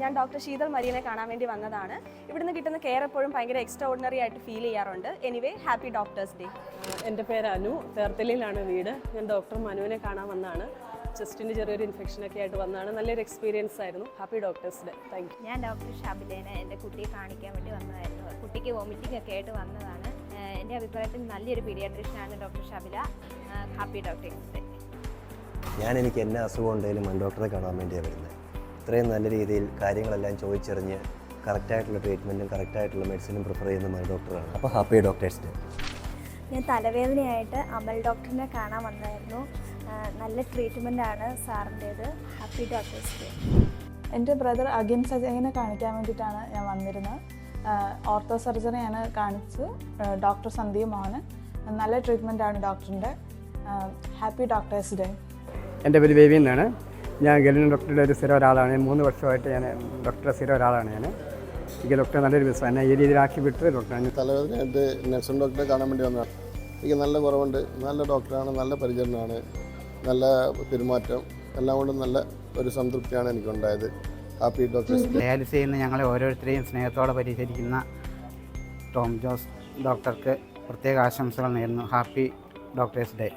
ഞാൻ ഡോക്ടർ ശീതൾ മരിയനെ കാണാൻ വേണ്ടി വന്നതാണ്. ഇവിടുന്ന് കിട്ടുന്ന കെയർ എപ്പോഴും ഭയങ്കര എക്സ്ട്രാ ഓർഡിനറി ആയിട്ട് ഫീൽ ചെയ്യാറുണ്ട്. എനിവേ ഹാപ്പി ഡോക്ടേഴ്സ് ഡേ എന്റെ പേര് അനു. തേർത്തലിയിലാണ് വീട്. ഞാൻ ഡോക്ടർ മനുവിനെ കാണാൻ വന്നതാണ്. ചെസ്റ്റിന് ചെറിയൊരു ഇൻഫെക്ഷൻ ഒക്കെ ആയിട്ട് വന്നതാണ്. നല്ലൊരു എക്സ്പീരിയൻസ് ആയിരുന്നു. Happy doctors day thank you ഞാൻ ഡോക്ടർ ഷാബിലേന എന്റെ കുട്ടിയെ കാണിക്കാൻ വേണ്ടി വന്നതായിരുന്നു. കുട്ടിക്ക് വോമിറ്റിംഗ് ഒക്കെ ആയിട്ട് വന്നതാണ്. എന്റെ അഭിപ്രായത്തിൽ നല്ലൊരു പീഡിയാട്രിഷ്യനാണ് doctor Shabila happy doctors day ഞാൻ എനിക്ക് എന്നെ അസുഖം ഉണ്ടെങ്കിലും ഡോക്ടറെ കാണാൻ വേണ്ടിയാണ് വരുന്നത് ഇത്രയും നല്ല രീതിയിൽ കാര്യങ്ങളെല്ലാം ചോദിച്ചറിഞ്ഞ് കറക്റ്റായിട്ടുള്ള ട്രീറ്റ്മെന്റും കറക്റ്റായിട്ടുള്ള മെഡിസിനും പ്രിഫർ ചെയ്യുന്ന മരു ഡോക്ടറാണ് അപ്പോൾ ഹാപ്പി ഡോക്ടേഴ്സ് ഡേ ഞാൻ തലവേദനയായിട്ട് അമൽ ഡോക്ടറിനെ കാണാൻ വന്നായിരുന്നു. നല്ല ട്രീറ്റ്മെന്റ് ആണ് സാറിന്റേത്. ഹാപ്പി ഡോക്ടേഴ്സ് ഡേ എന്റെ ബ്രദർ അഗിൻ സജയനെ കാണിക്കാൻ വേണ്ടിയിട്ടാണ് ഞാൻ വന്നിരുന്നത്. ഓർത്തോ സർജറിയാണ് കാണിച്ചു ഡോക്ടർ സന്ദീപ് മോഹന് നല്ല ട്രീറ്റ്മെന്റ് ആണ് ഡോക്ടറിന്റെ ഹാപ്പി ഡോക്ടേഴ്സ് ഡേ എന്റെ പേര് ബേബി എന്നാണ് ഞാൻ ഗലിൻ ഡോക്ടറുടെ ഒരു സ്ഥിരം ഒരാളാണ്. മൂന്ന് വർഷമായിട്ട് ഞാൻ ഡോക്ടറെ സ്ഥിരം ഒരാളാണ് ഞാൻ. എനിക്ക് ഡോക്ടറെ നല്ലൊരു ബിസിനസ് എന്നെ ഈ രീതിയിലാക്കി വിട്ട് ഡോക്ടറാണ്. എന്റെ നഴ്സൺ ഡോക്ടറെ കാണാൻ വേണ്ടി വന്നതാണ്. എനിക്ക് നല്ല കുറവുണ്ട്. നല്ല ഡോക്ടറാണ് നല്ല പരിചരണമാണ് നല്ല പെരുമാറ്റം എല്ലാം കൊണ്ടും നല്ല ഒരു സംതൃപ്തിയാണ് എനിക്കുണ്ടായത്. ഹാപ്പി ഡോക്ടേഴ്സ് ഡയാലിസ് ചെയ്യുന്ന ഞങ്ങളെ ഓരോരുത്തരെയും സ്നേഹത്തോടെ പരിചരിക്കുന്ന ടോം ജോസ് ഡോക്ടർക്ക് പ്രത്യേക ആശംസകൾ നേരുന്നു. Happy doctors day.